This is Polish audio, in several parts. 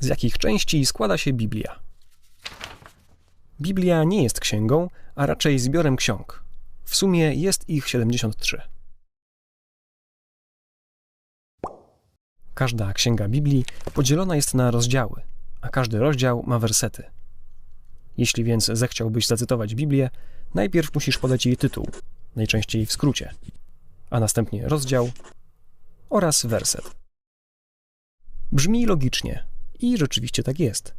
Z jakich części składa się Biblia? Biblia nie jest księgą, a raczej zbiorem ksiąg. W sumie jest ich 73. Każda księga Biblii podzielona jest na rozdziały, a każdy rozdział ma wersety. Jeśli więc zechciałbyś zacytować Biblię, najpierw musisz podać jej tytuł, najczęściej w skrócie, a następnie rozdział oraz werset. Brzmi logicznie i rzeczywiście tak jest,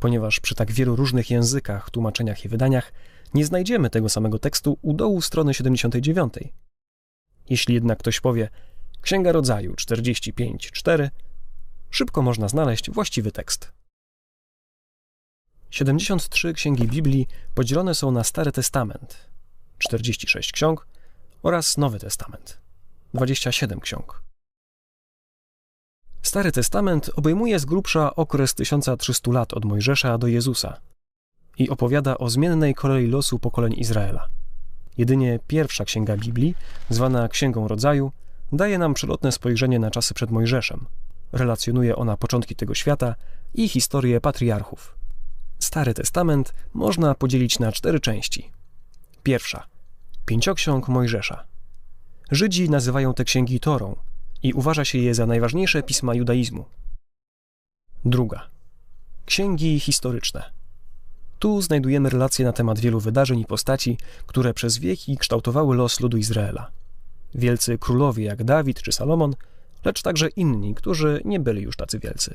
ponieważ przy tak wielu różnych językach, tłumaczeniach i wydaniach nie znajdziemy tego samego tekstu u dołu strony 79. Jeśli jednak ktoś powie Księga Rodzaju 45.4, szybko można znaleźć właściwy tekst. 73 księgi Biblii podzielone są na Stary Testament 46 ksiąg oraz Nowy Testament 27 ksiąg. Stary Testament obejmuje z grubsza okres 1300 lat od Mojżesza do Jezusa i opowiada o zmiennej kolei losu pokoleń Izraela. Jedynie pierwsza księga Biblii, zwana Księgą Rodzaju, daje nam przelotne spojrzenie na czasy przed Mojżeszem. Relacjonuje ona początki tego świata i historię patriarchów. Stary Testament można podzielić na cztery części. Pierwsza Pięcioksiąg Mojżesza. Żydzi nazywają te księgi Torą i uważa się je za najważniejsze pisma judaizmu. Druga Księgi historyczne. Tu znajdujemy relacje na temat wielu wydarzeń i postaci, które przez wieki kształtowały los ludu Izraela. Wielcy królowie jak Dawid czy Salomon, lecz także inni, którzy nie byli już tacy wielcy.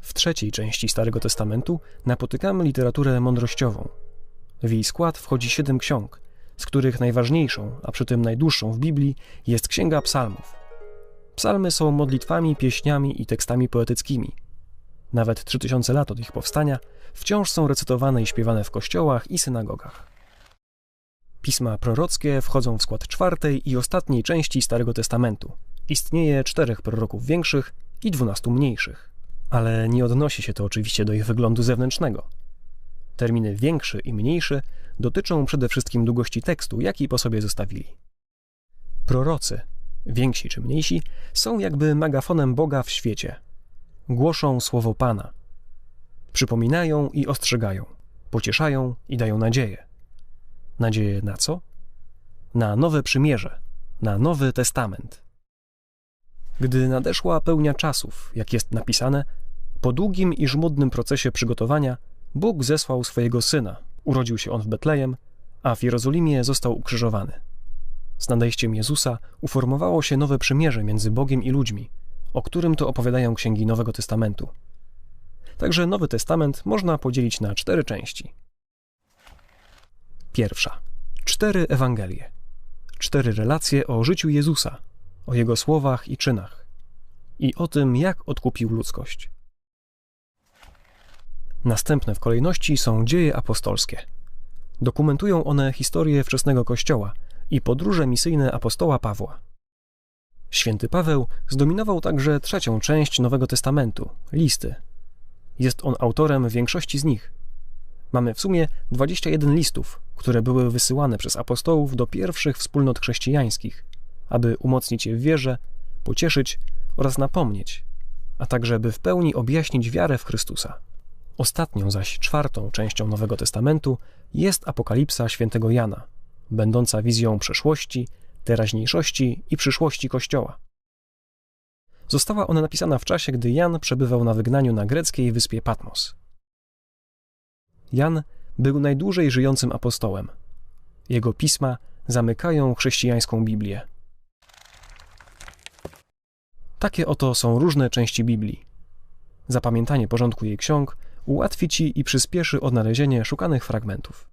W trzeciej części Starego Testamentu napotykamy literaturę mądrościową. W jej skład wchodzi siedem ksiąg, z których najważniejszą, a przy tym najdłuższą w Biblii jest Księga Psalmów. Psalmy są modlitwami, pieśniami i tekstami poetyckimi. Nawet 3000 lat od ich powstania wciąż są recytowane i śpiewane w kościołach i synagogach. Pisma prorockie wchodzą w skład czwartej i ostatniej części Starego Testamentu. Istnieje czterech proroków większych i dwunastu mniejszych. Ale nie odnosi się to oczywiście do ich wyglądu zewnętrznego. Terminy większy i mniejszy dotyczą przede wszystkim długości tekstu, jaki po sobie zostawili. Prorocy, więksi czy mniejsi, są jakby megafonem Boga w świecie. Głoszą słowo Pana. Przypominają i ostrzegają, pocieszają i dają nadzieję. Nadzieję na co? Na nowe przymierze, na Nowy Testament. Gdy nadeszła pełnia czasów, jak jest napisane, po długim i żmudnym procesie przygotowania Bóg zesłał swojego syna. Urodził się on w Betlejem, a w Jerozolimie został ukrzyżowany. Z nadejściem Jezusa uformowało się nowe przymierze między Bogiem i ludźmi, o którym to opowiadają księgi Nowego Testamentu. Także Nowy Testament można podzielić na cztery części. Pierwsza. Cztery Ewangelie. Cztery relacje o życiu Jezusa, o Jego słowach i czynach i o tym, jak odkupił ludzkość. Następne w kolejności są dzieje apostolskie. Dokumentują one historię wczesnego Kościoła i podróże misyjne apostoła Pawła. Święty Paweł zdominował także trzecią część Nowego Testamentu listy. Jest on autorem większości z nich. Mamy w sumie 21 listów, które były wysyłane przez apostołów do pierwszych wspólnot chrześcijańskich, aby umocnić je w wierze, pocieszyć oraz napomnieć, a także by w pełni objaśnić wiarę w Chrystusa. Ostatnią zaś czwartą częścią Nowego Testamentu jest Apokalipsa świętego Jana, będąca wizją przeszłości, teraźniejszości i przyszłości Kościoła. Została ona napisana w czasie, gdy Jan przebywał na wygnaniu na greckiej wyspie Patmos. Jan był najdłużej żyjącym apostołem. Jego pisma zamykają chrześcijańską Biblię. Takie oto są różne części Biblii. Zapamiętanie porządku jej ksiąg ułatwi ci i przyspieszy odnalezienie szukanych fragmentów.